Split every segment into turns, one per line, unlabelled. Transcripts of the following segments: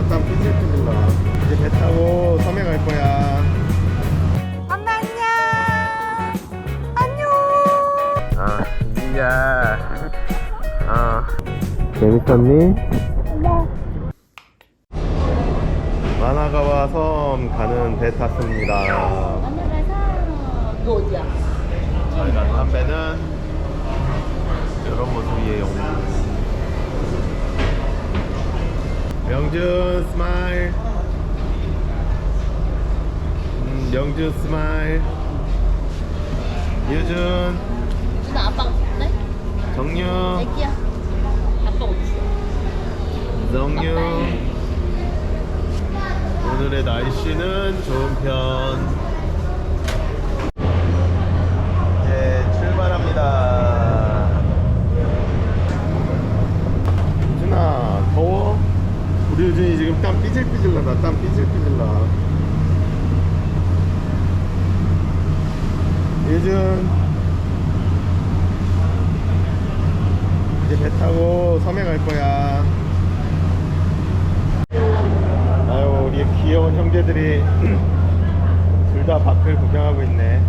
나 땀 삐질삐질 나. 이제 배 타고 섬에 갈 거야.
엄마 안녕. 안녕.
아, 이야. 아, 재밌었니? 마나가와 섬 가는 배 탔습니다.
너 어디야?
저희가 탄 배는 이런 모습이에요. 명준 스마일. 음, 명준 스마일. 유준,
유진아 아빠가?
정유,
애기야. 아빠 어딨어?
정유. 오늘의 날씨는 좋은 편. 이제 출발합니다. 유준아, 더워? 우리 유준이 지금 땀 삐질삐질 삐질삐질 나. 유준. 이제 배 타고 섬에 갈 거야. 아유, 우리 귀여운 형제들이 둘 다 밖을 구경하고 있네.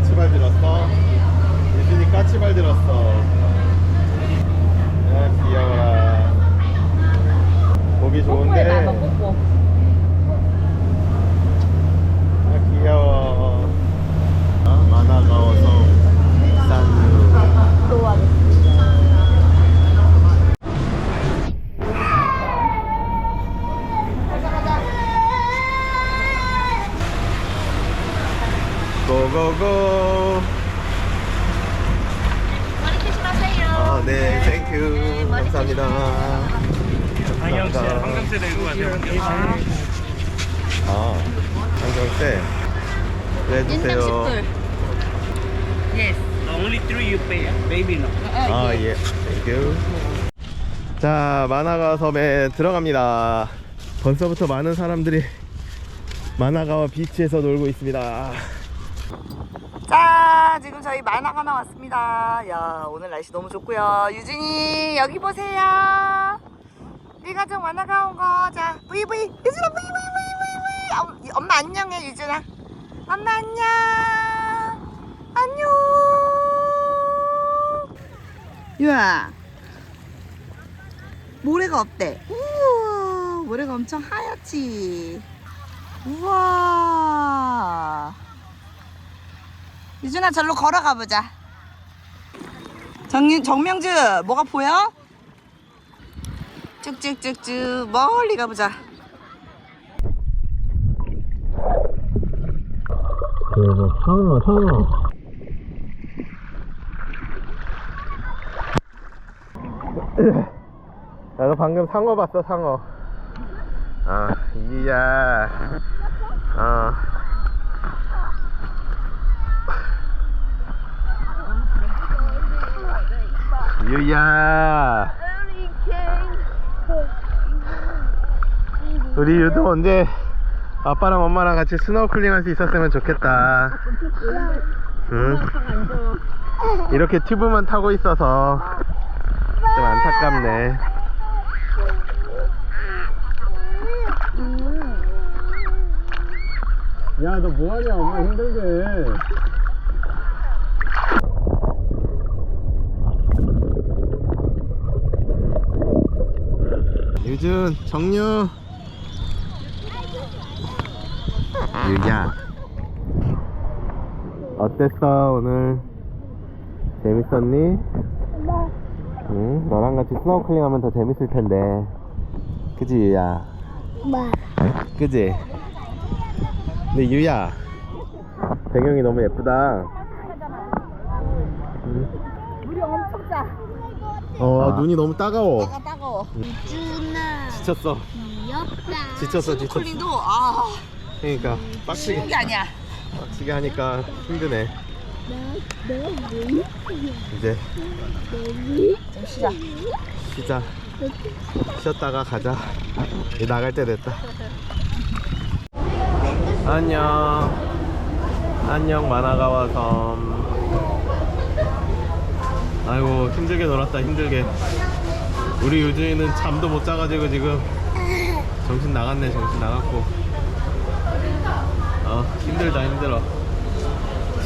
까치발 들었어? 유진이 까치발 들었어. 아, 귀여워라. 보기 좋은데.
뽀뽀해 나봐 뽀뽀.
아, 귀여워. 아, 만화가워서 산유.
또 하겠습니다.
고고고.
머리 조심하세요.
아, 네, 땡큐.
머리
감사합니다.
방영씨,
감사합니다.
황금세 들고 가세요. 황금세.
아. 네,
인당
주세요.
10불. Yes.
Only three you pay, baby no.
아, 예. 땡큐. 자, 만화가 섬에 들어갑니다. 벌써부터 많은 사람들이 만화가와 비치에서 놀고 있습니다.
자, 지금 저희 만화가 나왔습니다. 야, 오늘 날씨 너무 좋고요. 유진이 여기 보세요. 우리 가족 만화가 온 거. 자, 브이 브이. 유진아 브이 브이 브이 엄마 안녕해 유진아. 엄마 안녕. 안녕. 유아. 모래가 없대. 우와, 모래가 엄청 하얗지. 우와. 유준아 절로 걸어가 보자. 정 정명주 뭐가 보여? 쭉쭉쭉쭉 멀리 가보자.
그래서 상어, 상어. 나도 방금 상어 봤어, 상어. 아, 이야. 아. 유야. 우리 유도 언제 아빠랑 엄마랑 같이 스노클링 할 수 있었으면 좋겠다. 응? 이렇게 튜브만 타고 있어서 좀 안타깝네. 야, 너 뭐하냐? 엄마 힘들게. 유준, 정유. 유야. 어땠어, 오늘? 재밌었니? 응, 너랑 같이 스노클링 하면 더 재밌을 텐데. 그지, 유야? 그지? 근데 유야, 배경이 너무 예쁘다.
물이 엄청 짜.
어, 눈이 너무 따가워.
따가 따가워. 유준아
지쳤어.
귀엽다.
지쳤어, 지쳤어.
콜린도 아
그러니까
쉬운
빡치게,
게 아니야.
빡치게 하니까 힘드네. 이제
좀 쉬자.
쉬자. 쉬었다가 가자. 이제 나갈 때 됐다. 안녕. 안녕, 만화가와 섬. 아이고 힘들게 놀았다 힘들게. 우리 유준이는 잠도 못 자가지고 지금 정신 나갔네 정신 나갔고. 어 힘들다 힘들어.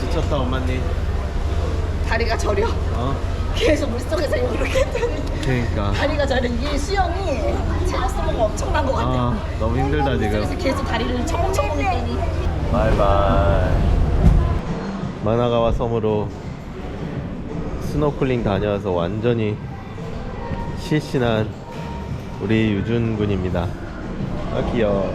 지쳤다 엄마님.
다리가 저려.
어?
계속 물속에서 이렇게 했더니
그러니까.
다리가 저려. 이게 수영이 체력 소모가 엄청난 것 같아.
아 너무 힘들다
그래서
지금
계속 다리를 첨벙첨벙 했더니.
바이바이. 마나가와 섬으로 스노클링 다녀와서 완전히 실신한 우리 유준 군입니다. 아 귀여워